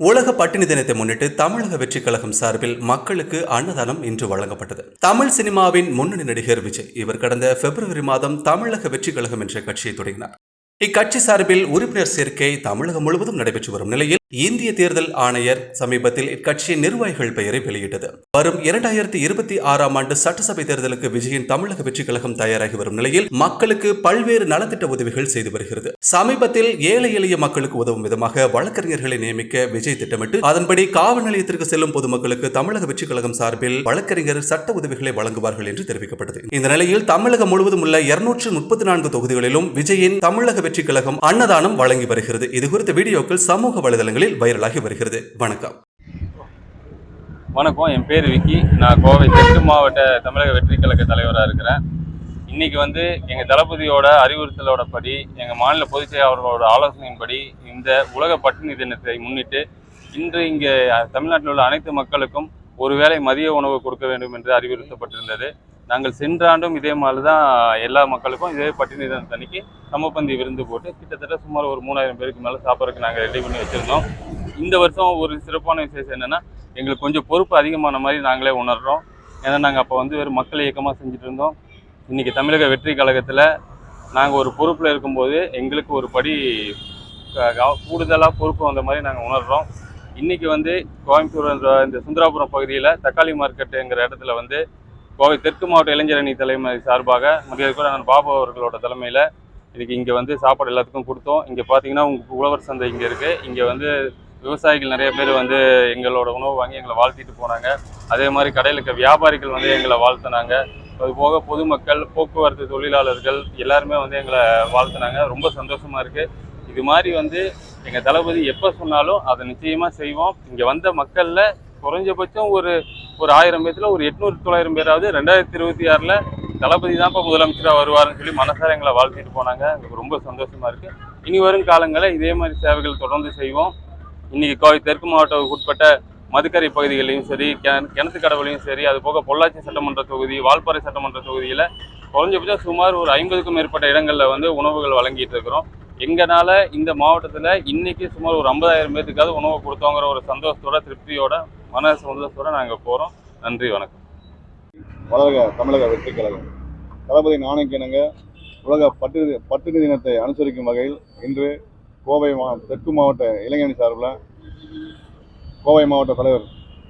உலக பட்டினி தினத்தை முன்னிட்டு தமிழக வெற்றி கழகம் சார்பில் மக்களுக்கு அன்னதானம் இன்று வழங்கப்பட்டது. தமிழ் சினிமாவின் முன்னணி நடிகர் விஜய் இவர் கடந்த பிப்ரவரி மாதம் தமிழக வெற்றி கழகம் என்ற கட்சியை தொடங்கினார். இக்கட்சி சார்பில் உறுப்பினர் சேர்க்கை தமிழகம் முழுவதும் நடைபெற்று வரும் நிலையில் இந்திய தேர்தல் ஆணையர் சமீபத்தில் இக்கட்சியின் நிர்வாகிகள் பெயரை வெளியிட்டது. வரும் இரண்டாயிரத்தி இருபத்தி ஆறாம் ஆண்டு சட்டசபை தேர்தலுக்கு விஜயின் தமிழக வெற்றி கழகம் தயாராகி வரும் நிலையில் மக்களுக்கு பல்வேறு நலத்திட்ட உதவிகள் செய்து வருகிறது. சமீபத்தில் ஏழை எளிய மக்களுக்கு உதவும் விதமாக வழக்கறிஞர்களை நியமிக்க விஜய் திட்டமிட்டு அதன்படி காவல் நிலையத்திற்கு செல்லும் பொதுமக்களுக்கு தமிழக வெற்றி கழகம் சார்பில் வழக்கறிஞர் சட்ட உதவிகளை வழங்குவார்கள் என்று தெரிவிக்கப்பட்டது. இந்த நிலையில் தமிழகம் முழுவதும் உள்ள இருநூற்று முப்பத்தி நான்கு தொகுதிகளிலும் விஜயின் தமிழக வெற்றி கழகம் அன்னதானம் வழங்கி வருகிறது. இது குறித்த வீடியோக்கள் சமூக வலைதளங்கள் வலைதளங்களில் வைரலாகி வருகிறது. வணக்கம். வணக்கம். என் பேர் விக்கி. நான் கோவை தெற்கு மாவட்ட தமிழக வெற்றி கழக தலைவராக இருக்கிறேன். இன்னைக்கு வந்து எங்கள் தளபதியோட அறிவுறுத்தலோட படி எங்கள் மாநில பொதுச் செயலாளர்களோட ஆலோசனையின்படி இந்த உலக பட்டினி தினத்தை முன்னிட்டு இன்று இங்கே தமிழ்நாட்டில் உள்ள அனைத்து மக்களுக்கும் ஒருவேளை மதிய உணவு கொடுக்க வேண்டும் என்று அறிவுறுத்தப்பட்டிருந்தது. நாங்கள் சென்ற ஆண்டும் இதே மாதிரி தான் எல்லா மக்களுக்கும் இதே பட்டினி தினத்தன்னைக்கு சமப்பந்தி விருந்து போட்டு கிட்டத்தட்ட சுமார் ஒரு மூணாயிரம் பேருக்கு மேலே சாப்பிட்றதுக்கு நாங்கள் ரெடி பண்ணி வச்சுருந்தோம். இந்த வருஷம் ஒரு சிறப்பான விசேஷம் என்னென்னா எங்களுக்கு கொஞ்சம் பொறுப்பு அதிகமான மாதிரி நாங்களே உணர்கிறோம் ஏன்னா நாங்கள் அப்போ வந்து வெறும் மக்கள் இயக்கமாக செஞ்சுட்டு இருந்தோம். இன்றைக்கி தமிழக வெற்றி கழகத்தில் நாங்கள் ஒரு பொறுப்பில் இருக்கும்போது எங்களுக்கு ஒரு படி கூடுதலாக பொறுப்பு வந்த மாதிரி நாங்கள் உணர்கிறோம் இன்றைக்கி வந்து கோயம்புத்தூர் இந்த சுந்தராபுரம் பகுதியில் தக்காளி மார்க்கெட்டுங்கிற இடத்துல வந்து கோவை தெற்கு மாவட்ட இளைஞர் அணி தலைமை சார்பாக மரியாதைக்குரிய நான் பாபு அவர்களோட தலைமையில் இன்றைக்கி இங்கே வந்து சாப்பாடு எல்லாத்துக்கும் கொடுத்தோம். இங்கே பார்த்தீங்கன்னா உங்கள் உழவர் சந்தை இங்கே இருக்குது இங்கே வந்து விவசாயிகள் நிறைய பேர் வந்து எங்களோட உணவு வாங்கி எங்களை வாழ்த்திட்டு போனாங்க. அதே மாதிரி கடையில் இருக்க வியாபாரிகள் வந்து எங்களை வாழ்த்துனாங்க. அது போக பொதுமக்கள் போக்குவரத்து தொழிலாளர்கள் எல்லாருமே வந்து எங்களை வாழ்த்துனாங்க. ரொம்ப சந்தோஷமாக இருக்குது இது மாதிரி வந்து எங்கள் தளபதி எப்போ சொன்னாலும் அதை நிச்சயமாக செய்வோம். இங்கே வந்த மக்களில் குறைஞ்சபட்சம் ஒரு ஒரு ஆயிரம் பேர்த்தில் ஒரு எட்நூறு தொள்ளாயிரம் பேராவது ரெண்டாயிரத்தி இருபத்தி ஆறில் தளபதி தான் இப்போ முதலமைச்சராக வருவார்னு சொல்லி மனசார எங்களை வாழ்த்திட்டு போனாங்க. எங்களுக்கு ரொம்ப சந்தோஷமா இருக்கு. இனி வரும் காலங்களில் இதே மாதிரி சேவைகள் தொடர்ந்து செய்வோம். இன்னைக்கு கோவை தெற்கு மாவட்டத்துக்கு உட்பட்ட மதுக்கரை பகுதிகளையும் சரி கிணத்து கடவுளையும் சரி அது போக பொள்ளாச்சி சட்டமன்ற தொகுதி வால்பாறை சட்டமன்ற தொகுதியில் குறைஞ்சபட்சம் சுமார் ஒரு ஐம்பதுக்கும் மேற்பட்ட இடங்களில் வந்து உணவுகள் வழங்கிட்டு இருக்கிறோம். எங்கனால இந்த மாவட்டத்தில் இன்னைக்கு சுமார் ஒரு ஐம்பதாயிரம் பேர்த்துக்காவது உணவு கொடுத்தோங்கிற ஒரு சந்தோஷத்தோட திருப்தியோட மன சந்தோஷத்தோட நாங்கள் போகிறோம் நன்றி வணக்கம். வளர்க தமிழக வெற்றி கழகம். தளபதி நாணயக்கிணங்க உலக பட்டு பட்டினி தினத்தை அனுசரிக்கும் வகையில் இன்று கோவை மா தெற்கு மாவட்ட இளைஞணி சார்பில் கோவை மாவட்ட தலைவர்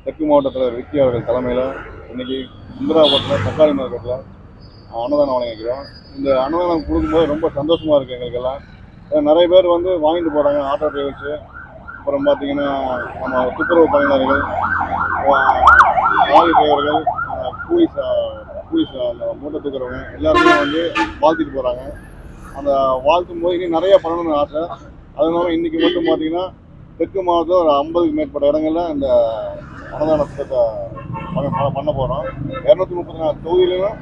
தெற்கு மாவட்ட தலைவர் விக்கி அவர்கள் தலைமையில் இன்றைக்கி இந்திராபுரத்தில் தக்காளி மார்க்கெட்டில் அன்னதானம் வழங்கிக்கிறோம் இந்த அன்னதானம் கொடுக்கும்போது ரொம்ப சந்தோஷமாக இருக்குது எங்களுக்கெல்லாம். நிறைய பேர் வந்து வாங்கிட்டு போகிறாங்க ஆட்டோ டிரைவர்ஸு அப்புறம் பார்த்தீங்கன்னா நம்ம துப்புரவு பணியாளர்கள் லாரி டிரைவர்கள் அஹ் கூலி அந்த மூட்டை தூக்குறவங்க எல்லாருமே வந்து வாழ்த்திட்டு போகிறாங்க அந்த வாழ்த்தும் போது இன்னும் நிறைய பண்ணணும்னு ஆசை. அதனால இன்றைக்கி மட்டும் பார்த்தீங்கன்னா தெற்கு மாவட்டத்தில் ஒரு ஐம்பதுக்கு மேற்பட்ட இடங்கள்ல இந்த அன்னதான திட்டத்தை பண்ண பண்ண- போகிறோம் இரநூத்தி முப்பத்தி நாலு தொகுதியிலும்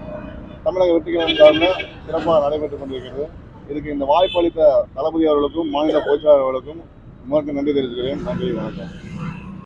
தமிழக வெற்றிகள் சார்பில் சிறப்பாக நடைபெற்று கொண்டிருக்கிறது. இதுக்கு இந்த வாய்ப்பு அளித்த தளபதி அவர்களுக்கும் மாநில பொதுச்செயலாளர் அவர்களுக்கும் நன்றி தெரிவிக்கிறேன் நன்றி வணக்கம்.